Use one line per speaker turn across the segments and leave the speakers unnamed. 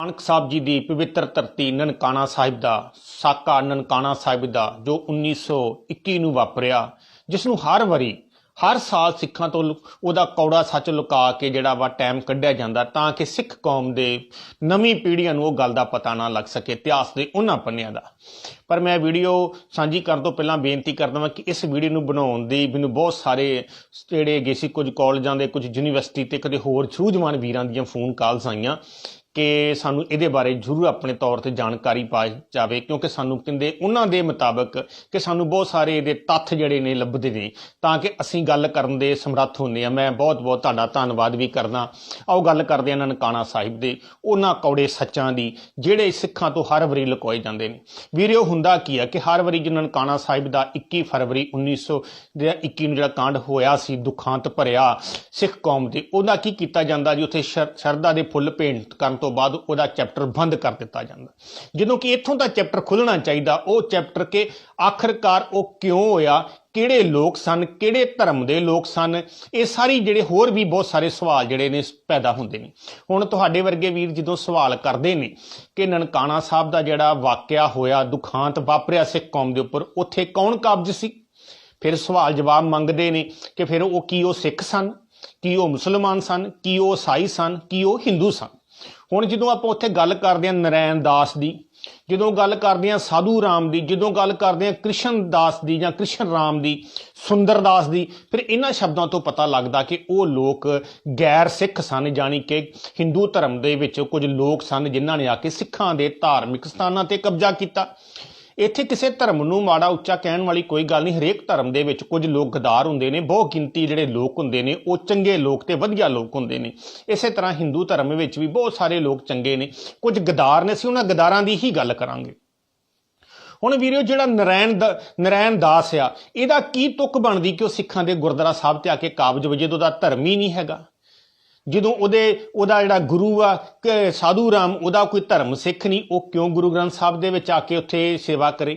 ਨਾਨਕ ਸਾਹਿਬ ਜੀ ਦੀ ਪਵਿੱਤਰ ਧਰਤੀ ਨਨਕਾਣਾ ਸਾਹਿਬ ਦਾ ਸਾਕਾ ਨਨਕਾਣਾ ਸਾਹਿਬ ਦਾ ਜੋ 1921 ਨੂੰ ਵਾਪਰਿਆ, ਜਿਸ ਨੂੰ ਹਰ ਵਾਰੀ, ਹਰ ਸਾਲ ਸਿੱਖਾਂ ਤੋਂ ਉਹਦਾ ਕੌੜਾ ਸੱਚ ਲੁਕਾ ਕੇ ਜਿਹੜਾ ਵਾ ਟਾਈਮ ਕੱਢਿਆ ਜਾਂਦਾ ਤਾਂ ਕਿ ਸਿੱਖ ਕੌਮ ਦੇ ਨਵੀਂ ਪੀੜ੍ਹੀਆਂ ਨੂੰ ਉਹ ਗੱਲ ਦਾ ਪਤਾ ਨਾ ਲੱਗ ਸਕੇ, ਇਤਿਹਾਸ ਦੇ ਉਹਨਾਂ ਪੰਨਿਆਂ ਦਾ। ਪਰ ਮੈਂ ਵੀਡੀਓ ਸਾਂਝੀ ਕਰਨ ਤੋਂ ਪਹਿਲਾਂ ਬੇਨਤੀ ਕਰਦਾ ਹਾਂ ਕਿ ਇਸ ਵੀਡੀਓ ਨੂੰ ਬਣਾਉਣ ਦੀ ਮੈਨੂੰ ਬਹੁਤ ਸਾਰੇ ਜਿਹੜੇ ਗਏ ਸੀ ਕੁਝ ਕਾਲਜਾਂ ਦੇ, ਕੁਝ ਯੂਨੀਵਰਸਿਟੀ ਤੇ ਕਦੇ ਹੋਰ ਸੂਝਵਾਨ ਵੀਰਾਂ ਦੀਆਂ ਫੋਨ ਕਾਲਸ ਆਈਆਂ। ਕਿ ਸਾਨੂੰ ਇਹਦੇ ਬਾਰੇ ਜ਼ਰੂਰ ਆਪਣੇ ਤੌਰ ਤੇ ਜਾਣਕਾਰੀ ਪਾਈ ਜਾਵੇ, ਕਿਉਂਕਿ ਸਾਨੂੰ ਕਹਿੰਦੇ ਉਹਨਾਂ ਦੇ ਮੁਤਾਬਕ ਕਿ ਸਾਨੂੰ ਬਹੁਤ ਸਾਰੇ ਇਹਦੇ ਤੱਥ ਜਿਹੜੇ ਨੇ ਲੱਭਦੇ ਨੇ। ਤਾਂ ਕਿ ਅਸੀਂ ਗੱਲ ਕਰਨ ਦੇ ਸਮਰੱਥ ਹੁੰਦੇ ਆ ਮੈਂ ਬਹੁਤ ਬਹੁਤ ਤੁਹਾਡਾ ਧੰਨਵਾਦ ਵੀ ਕਰਦਾ। ਆਓ ਗੱਲ ਕਰਦੇ ਹਾਂ ਨਨਕਾਣਾ ਸਾਹਿਬ ਦੇ ਉਹਨਾਂ ਕੌੜੇ ਸੱਚਾਂ ਦੀ, ਜਿਹੜੇ ਸਿੱਖਾਂ ਤੋਂ ਹਰ ਵਾਰੀ ਲੁਕੋਏ ਜਾਂਦੇ ਨੇ। ਵੀਰਿਓ ਹੁੰਦਾ ਕੀ ਹੈ ਕਿ ਹਰ ਵਾਰੀ ਜੋ ਨਨਕਾਣਾ ਸਾਹਿਬ ਦਾ 21 ਫਰਵਰੀ 1921 ਨੂੰ ਜਿਹੜਾ ਕਾਂਡ ਹੋਇਆ ਸੀ, ਦੁਖਾਂਤ ਭਰਿਆ ਸਿੱਖ ਕੌਮ ਦੇ ਉਹਦਾ ਕੀ ਕੀਤਾ ਜਾਂਦਾ ਜੀ? ਉੱਥੇ ਸ਼ਰ- ਸ਼ਰਧਾ ਦੇ ਫੁੱਲ ਭੇਂਟ ਕਰਨ ਤੋਂ ਬਾਅਦ ਉਹਦਾ ਚੈਪਟਰ ਬੰਦ ਕਰ ਦਿੱਤਾ ਜਾਂਦਾ। ਜਦੋਂ ਕਿ ਇੱਥੋਂ ਦਾ ਚੈਪਟਰ ਖੁੱਲਣਾ ਚਾਹੀਦਾ, ਉਹ ਚੈਪਟਰ ਕਿ ਆਖਰਕਾਰ ਉਹ ਕਿਉਂ ਹੋਇਆ, ਕਿਹੜੇ ਲੋਕ ਸਨ, ਕਿਹੜੇ ਧਰਮ ਦੇ ਲੋਕ ਸਨ, ਇਹ ਸਾਰੀ ਜਿਹੜੇ ਹੋਰ ਵੀ ਬਹੁਤ ਸਾਰੇ ਸਵਾਲ ਜਿਹੜੇ ਨੇ ਪੈਦਾ ਹੁੰਦੇ ਨੇ। ਹੁਣ ਤੁਹਾਡੇ ਵਰਗੇ ਵੀਰ ਜਦੋਂ ਸਵਾਲ ਕਰਦੇ ਨੇ ਕਿ ਨਨਕਾਣਾ ਸਾਹਿਬ ਦਾ ਜਿਹੜਾ ਵਾਕਿਆ ਹੋਇਆ ਦੁਖਾਂਤ ਵਾਪਰਿਆ ਸਿੱਖ ਕੌਮ ਦੇ ਉੱਪਰ, ਉੱਥੇ ਕੌਣ ਕਾਬਜ ਸੀ? ਫਿਰ ਸਵਾਲ ਜਵਾਬ ਮੰਗਦੇ ਨੇ ਕਿ ਫਿਰ ਉਹ ਕੀ ਉਹ ਸਿੱਖ ਸਨ? ਕੀ ਉਹ ਮੁਸਲਮਾਨ ਸਨ? ਕੀ ਉਹ ਈਸਾਈ ਸਨ? ਕੀ ਉਹ ਹਿੰਦੂ ਸਨ? ਹੁਣ ਜਦੋਂ ਆਪਾਂ ਉੱਥੇ ਗੱਲ ਕਰਦੇ ਹਾਂ ਨਰੈਣ ਦਾਸ ਦੀ, ਜਦੋਂ ਗੱਲ ਕਰਦੇ ਹਾਂ ਸਾਧੂ ਰਾਮ ਦੀ, ਜਦੋਂ ਗੱਲ ਕਰਦੇ ਹਾਂ ਕ੍ਰਿਸ਼ਨ ਦਾਸ ਦੀ ਜਾਂ ਕ੍ਰਿਸ਼ਨ ਰਾਮ ਦੀ, ਸੁੰਦਰ ਦਾਸ ਦੀ, ਫਿਰ ਇਹਨਾਂ ਸ਼ਬਦਾਂ ਤੋਂ ਪਤਾ ਲੱਗਦਾ ਕਿ ਉਹ ਲੋਕ ਗੈਰ ਸਿੱਖ ਸਨ, ਜਾਣੀ ਕਿ ਹਿੰਦੂ ਧਰਮ ਦੇ ਵਿੱਚ ਕੁਝ ਲੋਕ ਸਨ ਜਿਨ੍ਹਾਂ ਨੇ ਆ ਕੇ ਸਿੱਖਾਂ ਦੇ ਧਾਰਮਿਕ ਸਥਾਨਾਂ ਤੇ ਕਬਜ਼ਾ ਕੀਤਾ। ਇੱਥੇ ਕਿਸੇ ਧਰਮ ਨੂੰ ਮਾੜਾ ਉੱਚਾ ਕਹਿਣ ਵਾਲੀ ਕੋਈ ਗੱਲ ਨਹੀਂ। ਹਰੇਕ ਧਰਮ ਦੇ ਵਿੱਚ ਕੁਝ ਲੋਕ ਗਦਾਰ ਹੁੰਦੇ ਨੇ ਬਹੁ ਗਿਣਤੀ ਜਿਹੜੇ ਲੋਕ ਹੁੰਦੇ ਨੇ, ਉਹ ਚੰਗੇ ਲੋਕ ਤੇ ਵਧੀਆ ਲੋਕ ਹੁੰਦੇ ਨੇ। ਇਸੇ ਤਰ੍ਹਾਂ ਹਿੰਦੂ ਧਰਮ ਵਿੱਚ ਵੀ ਬਹੁਤ ਸਾਰੇ ਲੋਕ ਚੰਗੇ ਨੇ। ਕੁਝ ਗਦਾਰ ਨੇ, ਅਸੀਂ ਉਹਨਾਂ ਗਦਾਰਾਂ ਦੀ ਹੀ ਗੱਲ ਕਰਾਂਗੇ। ਹੁਣ ਵੀਰੋ, ਜਿਹੜਾ ਨਰੈਣ ਦਾ, ਨਰੈਣ ਦਾਸ ਆ, ਇਹਦਾ ਕੀ ਤੁਕ ਬਣਦੀ ਕਿ ਉਹ ਸਿੱਖਾਂ ਦੇ ਗੁਰਦੁਆਰਾ ਸਾਹਿਬ ਤੇ ਆ ਕੇ ਕਾਬਜ ਵਜੇ ਤੋਂ ਦਾ ਧਰਮ ਹੀ ਨਹੀਂ ਹੈਗਾ? ਜਦੋਂ ਉਹਦੇ, ਉਹਦਾ ਜਿਹੜਾ ਗੁਰੂ ਆ ਸਾਧੂ ਰਾਮ, ਉਹਦਾ ਕੋਈ ਧਰਮ ਸਿੱਖ ਨਹੀਂ, ਉਹ ਕਿਉਂ ਗੁਰੂ ਗ੍ਰੰਥ ਸਾਹਿਬ ਦੇ ਵਿੱਚ ਆ ਕੇ ਉੱਥੇ ਸੇਵਾ ਕਰੇ?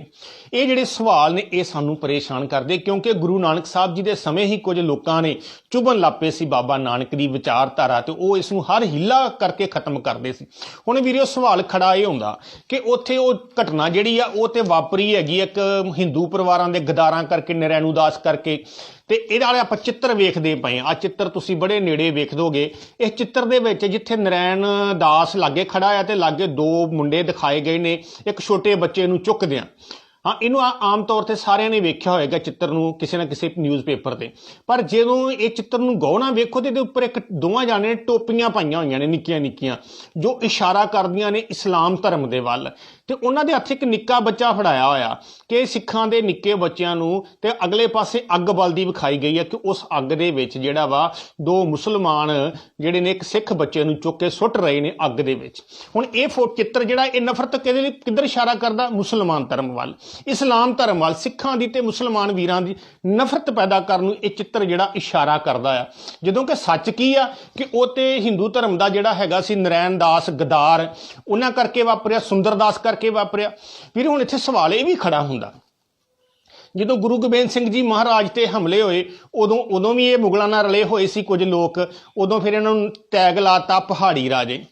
ਇਹ ਜਿਹੜੇ ਸਵਾਲ ਨੇ, ਇਹ ਸਾਨੂੰ ਪਰੇਸ਼ਾਨ ਕਰਦੇ, ਕਿਉਂਕਿ ਗੁਰੂ ਨਾਨਕ ਸਾਹਿਬ ਜੀ ਦੇ ਸਮੇਂ ਹੀ ਕੁਝ ਲੋਕਾਂ ਨੇ ਚੁਭਣ ਲੱਪੇ ਸੀ ਬਾਬਾ ਨਾਨਕ ਦੀ ਵਿਚਾਰਧਾਰਾ ਤੇ ਉਹ ਇਸ ਨੂੰ ਹਰ ਹਿੱਲਾ ਕਰਕੇ ਖਤਮ ਕਰਦੇ ਸੀ। ਹੁਣ ਵੀਰੇ ਉਹ ਸਵਾਲ ਖੜਾ ਇਹ ਹੁੰਦਾ ਕਿ ਉੱਥੇ ਉਹ ਘਟਨਾ ਜਿਹੜੀ ਆ, ਉਹ ਤੇ ਵਾਪਰੀ ਹੈਗੀ ਇੱਕ ਹਿੰਦੂ ਪਰਿਵਾਰਾਂ ਦੇ ਗਦਾਰਾਂ ਕਰਕੇ ਨਰੈਣੂ ਦਾਸ ਕਰਕੇ। ਤੇ ਇਹਦੇ ਵਾਲੇ ਆਪਾਂ ਚਿੱਤਰ ਵੇਖਦੇ ਪਏ ਆ ਚਿੱਤਰ ਤੁਸੀਂ ਬੜੇ ਨੇੜੇ ਵੇਖ ਦੋਗੇ। ਇਸ ਚਿੱਤਰ ਦੇ ਵਿੱਚ ਜਿੱਥੇ ਨਰੈਣ ਦਾਸ ਲਾਗੇ ਖੜਾ ਆ ਤੇ ਲਾਗੇ ਦੋ ਮੁੰਡੇ ਦਿਖਾਏ ਗਏ ਨੇ। ਇੱਕ ਛੋਟੇ ਬੱਚੇ ਨੂੰ ਚੁੱਕਦਿਆਂ। ਹਾਂ, ਇਹਨੂੰ ਆਮ ਤੌਰ ਤੇ ਸਾਰਿਆਂ ਨੇ ਵੇਖਿਆ ਹੋਏਗਾ ਚਿੱਤਰ ਨੂੰ ਕਿਸੇ ਨਾ ਕਿਸੇ ਨਿਊਜ਼ਪੇਪਰ ਤੇ। ਪਰ ਜਦੋਂ ਇਹ ਚਿੱਤਰ ਨੂੰ ਗੌਰ ਨਾਲ ਵੇਖੋ ਤੇ ਇਹਦੇ ਉੱਪਰ ਇੱਕ ਦੋਵਾਂ ਜਾਣੇ ਨੇ ਟੋਪੀਆਂ ਪਾਈਆਂ ਹੋਈਆਂ ਨੇ ਨਿੱਕੀਆਂ ਨਿੱਕੀਆਂ ਜੋ ਇਸ਼ਾਰਾ ਕਰਦੀਆਂ ਨੇ ਇਸਲਾਮ ਧਰਮ ਦੇ ਵੱਲ। ਤੇ ਉਹਨਾਂ ਦੇ ਹੱਥ ਇੱਕ ਨਿੱਕਾ ਬੱਚਾ ਫੜਾਇਆ ਹੋਇਆ ਕਿ ਸਿੱਖਾਂ ਦੇ ਨਿੱਕੇ ਬੱਚਿਆਂ ਨੂੰ ਤੇ ਅਗਲੇ ਪਾਸੇ ਅੱਗ ਬਲਦੀ ਵਿਖਾਈ ਗਈ ਹੈ ਕਿ ਉਸ ਅੱਗ ਦੇ ਵਿੱਚ ਜਿਹੜਾ ਵਾ ਦੋ ਮੁਸਲਮਾਨ ਜਿਹੜੇ ਨੇ ਇੱਕ ਸਿੱਖ ਬੱਚੇ ਨੂੰ ਚੁੱਕ ਕੇ ਸੁੱਟ ਰਹੇ ਨੇ ਅੱਗ ਦੇ ਵਿੱਚ। ਹੁਣ ਇਹ ਫੋ, ਚਿੱਤਰ ਜਿਹੜਾ ਇਹ ਨਫ਼ਰਤ ਕਿਹਦੇ ਲਈ, ਕਿੱਧਰ ਇਸ਼ਾਰਾ ਕਰਦਾ? ਮੁਸਲਮਾਨ ਧਰਮ ਵੱਲ। ਇਸਲਾਮ ਧਰਮ ਵੱਲ ਸਿੱਖਾਂ ਦੀ ਤੇ ਮੁਸਲਮਾਨ ਵੀਰਾਂ ਦੀ ਨਫ਼ਰਤ ਪੈਦਾ ਕਰਨ ਨੂੰ ਇਹ ਚਿੱਤਰ ਜਿਹੜਾ ਇਸ਼ਾਰਾ ਕਰਦਾ ਆ। ਜਦੋਂ ਕਿ ਸੱਚ ਕੀ ਆ ਕਿ ਉਹ ਤੇ ਹਿੰਦੂ ਧਰਮ ਦਾ ਜਿਹੜਾ ਹੈਗਾ ਸੀ ਨਰੈਣ ਦਾਸ ਗਦਾਰ, ਉਹਨਾਂ ਕਰਕੇ ਵਾਪਰਿਆ ਸੁੰਦਰਦਾਸ ਕਰਕੇ ਵਾਪਰਿਆ। ਵੀਰ, ਹੁਣ ਇੱਥੇ ਸਵਾਲ ਇਹ ਵੀ ਖੜਾ ਹੁੰਦਾ। ਜਦੋਂ ਗੁਰੂ ਗੋਬਿੰਦ ਸਿੰਘ ਜੀ ਮਹਾਰਾਜ ਤੇ ਹਮਲੇ ਹੋਏ, ਉਦੋਂ ਉਦੋਂ ਵੀ ਇਹ ਮੁਗਲਾਂ ਨਾਲ ਰਲੇ ਹੋਏ ਸੀ ਕੁਝ ਲੋਕ, ਉਦੋਂ ਫਿਰ ਇਹਨਾਂ ਨੂੰ ਟੈਗ ਲਾਤਾ ਪਹਾੜੀ ਰਾਜੇ।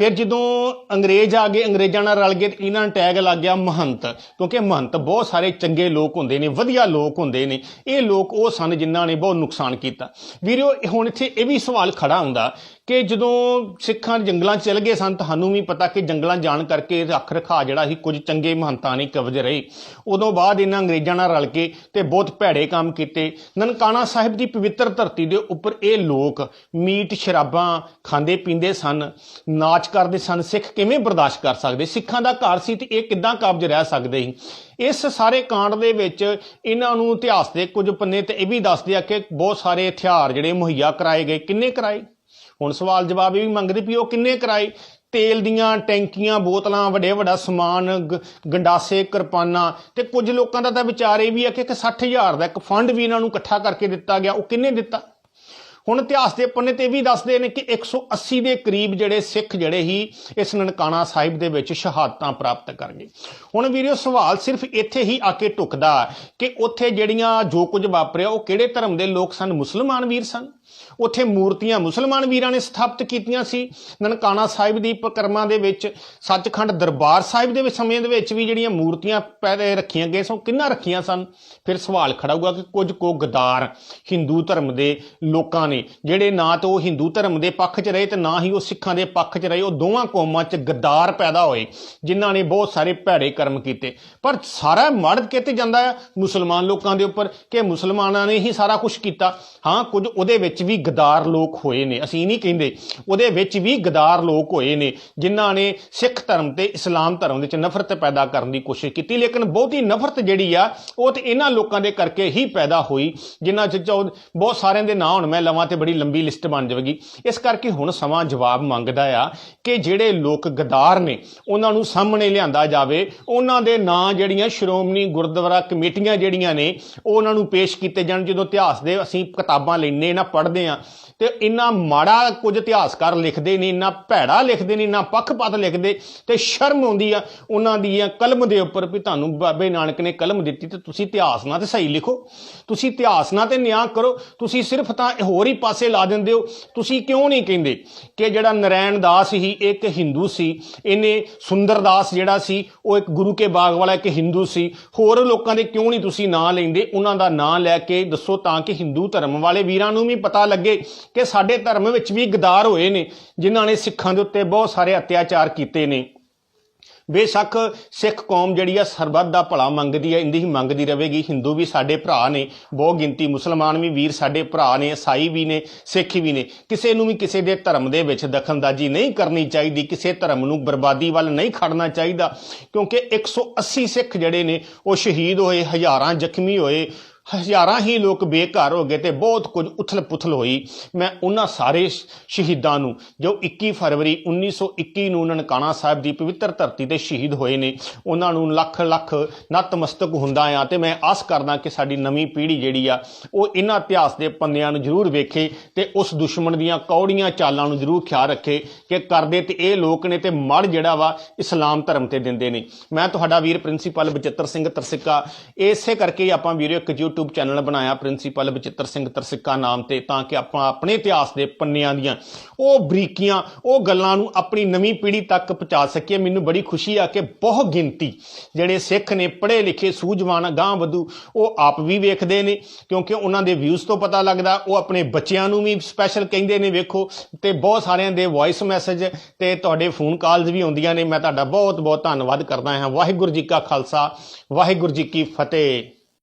ਫਿਰ ਜਦੋਂ ਅੰਗਰੇਜ਼ ਆ ਗਏ, ਅੰਗਰੇਜ਼ਾਂ ਨਾਲ ਰਲ ਗਏ ਤੇ ਇਹਨਾਂ ਨੂੰ ਟੈਗ ਲੱਗ ਗਿਆ ਮਹੰਤ। ਕਿਉਂਕਿ ਮਹੰਤ ਬਹੁਤ ਸਾਰੇ ਚੰਗੇ ਲੋਕ ਹੁੰਦੇ ਨੇ, ਵਧੀਆ ਲੋਕ ਹੁੰਦੇ ਨੇ। ਇਹ ਲੋਕ ਉਹ ਸਨ ਜਿਨ੍ਹਾਂ ਨੇ ਬਹੁਤ ਨੁਕਸਾਨ ਕੀਤਾ। ਵੀਰੋ ਹੁਣ ਇੱਥੇ ਇਹ ਵੀ ਸਵਾਲ ਖੜਾ ਹੁੰਦਾ ਕਿ ਜਦੋਂ ਸਿੱਖਾਂ ਜੰਗਲਾਂ 'ਚ ਚਲ ਗਏ ਸਨ, ਤੁਹਾਨੂੰ ਵੀ ਪਤਾ ਕਿ ਜੰਗਲਾਂ ਜਾਣ ਕਰਕੇ ਰੱਖ ਰਖਾ ਜਿਹੜਾ ਸੀ, ਕੁਝ ਚੰਗੇ ਮਹੰਤਾਂ ਨੇ ਕਬਜ਼ ਰਹੇ। ਉਦੋਂ ਬਾਅਦ ਇਹਨਾਂ ਅੰਗਰੇਜ਼ਾਂ ਨਾਲ ਰਲ ਕੇ ਤੇ ਬਹੁਤ ਭੈੜੇ ਕੰਮ ਕੀਤੇ। ਨਨਕਾਣਾ ਸਾਹਿਬ ਦੀ ਪਵਿੱਤਰ ਧਰਤੀ ਦੇ ਉੱਪਰ ਇਹ ਲੋਕ ਮੀਟ ਸ਼ਰਾਬਾਂ ਖਾਂਦੇ ਪੀਂਦੇ ਸਨ, ਨਾਚ ਕਰਦੇ ਸਨ, ਸਿੱਖ ਕਿਵੇਂ ਬਰਦਾਸ਼ਤ ਕਰ ਸਕਦੇ? ਸਿੱਖਾਂ ਦਾ ਘਰ ਸੀ ਤੇ ਇਹ ਕਿੱਦਾਂ ਕਾਬਜ ਰਹਿ ਸਕਦੇ ਸੀ? ਇਸ ਸਾਰੇ ਕਾਂਡ ਦੇ ਵਿੱਚ ਇਹਨਾਂ ਨੂੰ ਇਤਿਹਾਸ ਦੇ ਕੁਝ ਪੰਨੇ ਤੇ ਇਹ ਵੀ ਦੱਸਦੇ ਆ ਕਿ ਬਹੁਤ ਸਾਰੇ ਹਥਿਆਰ ਜਿਹੜੇ ਮੁਹੱਈਆ ਕਰਾਏ ਗਏ। ਕਿੰਨੇ ਕਰਾਏ? ਹੁਣ ਸਵਾਲ ਜਵਾਬ ਇਹ ਵੀ ਮੰਗਦੇ ਵੀ ਉਹ ਕਿੰਨੇ ਕਰਾਏ? ਤੇਲ ਦੀਆਂ ਟੈਂਕੀਆਂ, ਬੋਤਲਾਂ ਵੱਡੇ ਵੱਡਾ ਸਮਾਨ ਗੰਡਾਸੇ, ਕਿਰਪਾਨਾਂ ਤੇ ਕੁਝ ਲੋਕਾਂ ਦਾ ਤਾਂ ਵਿਚਾਰ ਇਹ ਵੀ ਹੈ ਕਿ ਇੱਕ 60000 ਦਾ ਇੱਕ ਫੰਡ ਵੀ ਇਹਨਾਂ ਨੂੰ ਇਕੱਠਾ ਕਰਕੇ ਦਿੱਤਾ ਗਿਆ। ਉਹ ਕਿੰਨੇ ਦਿੱਤਾ? ਹੁਣ ਇਤਿਹਾਸ ਦੇ ਪੰਨੇ ਤੇ ਇਹ ਵੀ ਦੱਸਦੇ ਨੇ ਕਿ 180 ਦੇ ਕਰੀਬ ਜਿਹੜੇ ਸਿੱਖ ਜਿਹੜੇ ਹੀ ਇਸ ਨਨਕਾਣਾ ਸਾਹਿਬ ਦੇ ਵਿੱਚ ਸ਼ਹਾਦਤਾਂ ਪ੍ਰਾਪਤ ਕਰ ਗਏ ਹੁਣ ਵੀਰਿਓ ਸਵਾਲ ਸਿਰਫ ਇੱਥੇ ਹੀ ਆ ਕੇ ਟੁਕਦਾ ਕਿ ਉੱਥੇ ਜਿਹੜੀਆਂ ਜੋ ਕੁਝ ਵਾਪਰਿਆ, ਉਹ ਕਿਹੜੇ ਧਰਮ ਦੇ ਲੋਕ ਸਨ? ਮੁਸਲਮਾਨ ਵੀਰ ਸਨ। ਉੱਥੇ ਮੂਰਤੀਆਂ ਮੁਸਲਮਾਨ ਵੀਰਾਂ ਨੇ ਸਥਾਪਿਤ ਕੀਤੀਆਂ ਸੀ। ਨਨਕਾਣਾ ਸਾਹਿਬ ਦੀ ਪਕਰਮਾਂ ਦੇ ਵਿੱਚ, ਸੱਚਖੰਡ ਦਰਬਾਰ ਸਾਹਿਬ ਦੇ ਸਮੇਂ ਦੇ ਵਿੱਚ ਵੀ ਜਿਹੜੀਆਂ ਮੂਰਤੀਆਂ ਪੈਦੇ ਰੱਖੀਆਂ ਗਏ ਸਨ ਕਿੰਨਾ ਰੱਖੀਆਂ ਸਨ? ਫਿਰ ਸਵਾਲ ਖੜਾ ਹੋਊਗਾ ਕਿ ਕੁਝ ਕੋ ਗਦਾਰ ਹਿੰਦੂ ਧਰਮ ਦੇ ਲੋਕਾਂ ਨੇ, ਜਿਹੜੇ ਨਾ ਤਾਂ ਉਹ ਹਿੰਦੂ ਧਰਮ ਦੇ ਪੱਖ 'ਚ ਰਹੇ ਤੇ ਨਾ ਹੀ ਉਹ ਸਿੱਖਾਂ ਦੇ ਪੱਖ 'ਚ ਰਹੇ, ਉਹ ਦੋਵਾਂ ਕੌਮਾਂ 'ਚ ਗਦਾਰ ਪੈਦਾ ਹੋਏ, ਜਿਨ੍ਹਾਂ ਨੇ ਬਹੁਤ ਸਾਰੇ ਭੈੜੇ ਕਰਮ ਕੀਤੇ। ਪਰ ਸਾਰਾ ਮਰਦ ਕਿਤੇ ਜਾਂਦਾ ਆ? ਮੁਸਲਮਾਨ ਲੋਕਾਂ ਦੇ ਉੱਪਰ, ਕਿ ਮੁਸਲਮਾਨਾਂ ਨੇ ਹੀ ਸਾਰਾ ਕੁਝ ਕੀਤਾ। ਹਾਂ, ਕੁਝ ਉਹਦੇ ਵਿੱਚ ਵੀ ਗਦਾਰ ਲੋਕ ਹੋਏ ਨੇ, ਅਸੀਂ ਨਹੀਂ ਕਹਿੰਦੇ, ਉਹਦੇ ਵਿੱਚ ਵੀ ਗਦਾਰ ਲੋਕ ਹੋਏ ਨੇ, ਜਿਨ੍ਹਾਂ ਨੇ ਸਿੱਖ ਧਰਮ ਤੇ ਇਸਲਾਮ ਧਰਮ ਦੇ ਵਿੱਚ ਨਫ਼ਰਤ ਪੈਦਾ ਕਰਨ ਦੀ ਕੋਸ਼ਿਸ਼ ਕੀਤੀ, ਲੇਕਿਨ ਬਹੁਤੀ ਨਫ਼ਰਤ ਜਿਹੜੀ ਆ, ਉਹ ਤੇ ਇਹਨਾਂ ਲੋਕਾਂ ਦੇ ਕਰਕੇ ਹੀ ਪੈਦਾ ਹੋਈ, ਜਿਨ੍ਹਾਂ ਚ, ਬਹੁਤ ਸਾਰਿਆਂ ਦੇ ਨਾਂ ਹੁਣ ਮੈਂ ਲਵਾਂ ਤੇ ਬੜੀ ਲੰਬੀ ਲਿਸਟ ਬਣ ਜਾਵੇਗੀ। ਇਸ ਕਰਕੇ ਹੁਣ ਸਮਾਂ ਜਵਾਬ ਮੰਗਦਾ ਆ ਕਿ ਜਿਹੜੇ ਲੋਕ ਗਦਾਰ ਨੇ, ਉਹਨਾਂ ਨੂੰ ਸਾਹਮਣੇ ਲਿਆਂਦਾ ਜਾਵੇ। ਉਹਨਾਂ ਦੇ ਨਾਂ ਜਿਹੜੀਆਂ ਸ਼੍ਰੋਮਣੀ ਗੁਰਦੁਆਰਾ ਕਮੇਟੀਆਂ ਜਿਹੜੀਆਂ ਨੇ ਉਹਨਾਂ ਨੂੰ ਪੇਸ਼ ਕੀਤੇ ਜਾਣ। ਜਦੋਂ ਇਤਿਹਾਸ ਦੇ ਅਸੀਂ ਕਿਤਾਬਾਂ ਲੈਣੇ ਨਾ ਪੜ੍ਹਦੇ ਆ ਤੇ ਇੰਨਾ ਮਾੜਾ ਕੁਝ ਇਤਿਹਾਸਕਾਰ ਲਿਖਦੇ ਨੇ, ਇੰਨਾ ਭੈੜਾ ਲਿਖਦੇ ਨੇ, ਇੰਨਾ ਪੱਖਪਾਤ ਲਿਖਦੇ, ਤੇ ਸ਼ਰਮ ਆਉਂਦੀ ਆ ਉਹਨਾਂ ਦੀਆਂ ਕਲਮ ਦੇ ਉੱਪਰ ਵੀ ਤੁਹਾਨੂੰ ਬਾਬੇ ਨਾਨਕ ਨੇ ਕਲਮ ਦਿੱਤੀ, ਤੇ ਤੁਸੀਂ ਇਤਿਹਾਸ ਨਾਲ ਤੇ ਸਹੀ ਲਿਖੋ। ਤੁਸੀਂ ਇਤਿਹਾਸ ਨਾਲ ਤੇ ਨਿਆਂ ਕਰੋ। ਤੁਸੀਂ ਸਿਰਫ ਤਾਂ ਹੋਰ ਹੀ ਪਾਸੇ ਲਾ ਦਿੰਦੇ ਹੋ। ਤੁਸੀਂ ਕਿਉਂ ਨਹੀਂ ਕਹਿੰਦੇ ਕਿ ਜਿਹੜਾ ਨਰੈਣ ਦਾਸ ਹੀ ਇੱਕ ਹਿੰਦੂ ਸੀ। ਇਹਨੇ ਸੁੰਦਰ ਦਾਸ ਜਿਹੜਾ ਸੀ, ਉਹ ਇੱਕ ਗੁਰੂ ਕੇ ਬਾਗ ਵਾਲਾ ਇੱਕ ਹਿੰਦੂ ਸੀ। ਹੋਰ ਲੋਕਾਂ ਦੇ ਕਿਉਂ ਨਹੀਂ ਤੁਸੀਂ ਨਾਂ ਲੈਂਦੇ? ਉਹਨਾਂ ਦਾ ਨਾਂ ਲੈ ਕੇ ਦੱਸੋ ਤਾਂ ਕਿ ਹਿੰਦੂ ਧਰਮ ਵਾਲੇ ਵੀਰਾਂ ਨੂੰ ਵੀ ਪਤਾ ਲੱਗੇ ਕਿ ਸਾਡੇ ਧਰਮ ਵਿੱਚ ਵੀ ਗਦਾਰ ਹੋਏ ਨੇ, ਜਿਨ੍ਹਾਂ ਨੇ ਸਿੱਖਾਂ ਦੇ ਉੱਤੇ ਬਹੁਤ ਸਾਰੇ ਅਤਿਆਚਾਰ ਕੀਤੇ ਨੇ। ਬੇਸ਼ੱਕ ਸਿੱਖ ਕੌਮ ਜਿਹੜੀ ਆ ਸਰਬੱਤ ਦਾ ਭਲਾ ਮੰਗਦੀ ਹੈ ਇੰਦੀ ਹੀ ਮੰਗਦੀ ਰਹੇਗੀ। ਹਿੰਦੂ ਵੀ ਸਾਡੇ ਭਰਾ ਨੇ ਬਹੁ ਗਿਣਤੀ ਮੁਸਲਮਾਨ ਵੀ, ਵੀਰ ਸਾਡੇ ਭਰਾ ਨੇ, ਈਸਾਈ ਵੀ ਨੇ, ਸਿੱਖ ਵੀ ਨੇ। ਕਿਸੇ ਨੂੰ ਵੀ ਕਿਸੇ ਦੇ ਧਰਮ ਦੇ ਵਿੱਚ ਦਖਲਅੰਦਾਜ਼ੀ ਨਹੀਂ ਕਰਨੀ ਚਾਹੀਦੀ, ਕਿਸੇ ਧਰਮ ਨੂੰ ਬਰਬਾਦੀ ਵੱਲ ਨਹੀਂ ਖੜਨਾ ਚਾਹੀਦਾ, ਕਿਉਂਕਿ 180 ਸਿੱਖ ਜਿਹੜੇ ਨੇ, ਉਹ ਸ਼ਹੀਦ ਹੋਏ, ਹਜ਼ਾਰਾਂ ਜ਼ਖਮੀ ਹੋਏ ਹਜ਼ਾਰਾਂ ਹੀ ਲੋਕ ਬੇਘਰ ਹੋ ਗਏ ਤੇ ਬਹੁਤ ਕੁਝ ਉਥਲ-ਪੁਥਲ ਹੋਈ। ਮੈਂ ਉਹਨਾਂ ਸਾਰੇ ਸ਼ਹੀਦਾਂ ਨੂੰ, ਜੋ 21 ਫਰਵਰੀ 1921 ਨੂੰ ਨਨਕਾਣਾ ਸਾਹਿਬ ਦੀ ਪਵਿੱਤਰ ਧਰਤੀ ਤੇ ਸ਼ਹੀਦ ਹੋਏ ਨੇ, ਉਹਨਾਂ ਨੂੰ ਲੱਖ ਲੱਖ ਨਤਮਸਤਕ ਹੁੰਦਾ ਆ ਤੇ ਮੈਂ ਆਸ ਕਰਦਾ ਕਿ ਸਾਡੀ ਨਵੀਂ ਪੀੜ੍ਹੀ ਜਿਹੜੀ ਆ, ਉਹ ਇਹਨਾਂ ਇਤਿਹਾਸ ਦੇ ਪੰਨਿਆਂ ਨੂੰ ਜ਼ਰੂਰ ਵੇਖੇ ਤੇ ਉਸ ਦੁਸ਼ਮਣ ਦੀਆਂ ਕੌੜੀਆਂ ਚਾਲਾਂ ਨੂੰ ਜ਼ਰੂਰ ਖਿਆਲ ਰੱਖੇ ਕਿ ਕਰਦੇ ਤੇ ਇਹ ਲੋਕ ਨੇ ਤੇ ਮੜ ਜਿਹੜਾ ਵਾ ਇਸਲਾਮ ਧਰਮ ਤੇ ਦਿੰਦੇ ਨੇ। ਮੈਂ ਤੁਹਾਡਾ ਵੀਰ ਪ੍ਰਿੰਸੀਪਲ ਬਚਿੱਤਰ ਸਿੰਘ ਤਰਸਿੱਕਾ, ਇਸੇ ਕਰਕੇ ਆਪਾਂ ਵੀਰੋ ਇੱਕ YouTube ਚੈਨਲ ਬਣਾਇਆ ਪ੍ਰਿੰਸੀਪਲ ਬਚਿੱਤਰ ਸਿੰਘ ਤਰਸਿੱਕਾ ਨਾਮ ਤੇ, ਤਾਂ ਕਿ ਆਪਾਂ ਆਪਣੇ ਇਤਿਹਾਸ ਦੇ ਪੰਨਿਆਂ ਦੀਆਂ ਉਹ ਬਰੀਕੀਆਂ, ਉਹ ਗੱਲਾਂ ਨੂੰ ਆਪਣੀ ਨਵੀਂ ਪੀੜ੍ਹੀ ਤੱਕ ਪਹੁੰਚਾ ਸਕੀਏ। ਮੈਨੂੰ ਬੜੀ ਖੁਸ਼ੀ ਆ ਕਿ ਬਹੁ ਗਿਣਤੀ ਜਿਹੜੇ ਸਿੱਖ ਨੇ ਪੜ੍ਹੇ ਲਿਖੇ, ਸੂਝਵਾਨ ਗਾਂ ਵਧੂ, ਉਹ ਆਪ ਵੀ ਵੇਖਦੇ ਨੇ, ਕਿਉਂਕਿ ਉਹਨਾਂ ਦੇ ਵਿਊਜ਼ ਤੋਂ ਪਤਾ ਲੱਗਦਾ, ਉਹ ਆਪਣੇ ਬੱਚਿਆਂ ਨੂੰ ਵੀ ਸਪੈਸ਼ਲ ਕਹਿੰਦੇ ਨੇ, ਵੇਖੋ। ਤੇ ਬਹੁਤ ਸਾਰਿਆਂ ਦੇ ਵੌਇਸ ਮੈਸੇਜ ਤੇ ਤੁਹਾਡੇ ਫੋਨ ਕਾਲਸ ਵੀ ਆਉਂਦੀਆਂ ਨੇ। ਮੈਂ ਤੁਹਾਡਾ ਬਹੁਤ ਬਹੁਤ ਧੰਨਵਾਦ ਕਰਦਾ ਹਾਂ। ਵਾਹਿਗੁਰੂ ਜੀ ਕਾ ਖਾਲਸਾ, ਵਾਹਿਗੁਰੂ ਜੀ ਕੀ ਫਤਿਹ।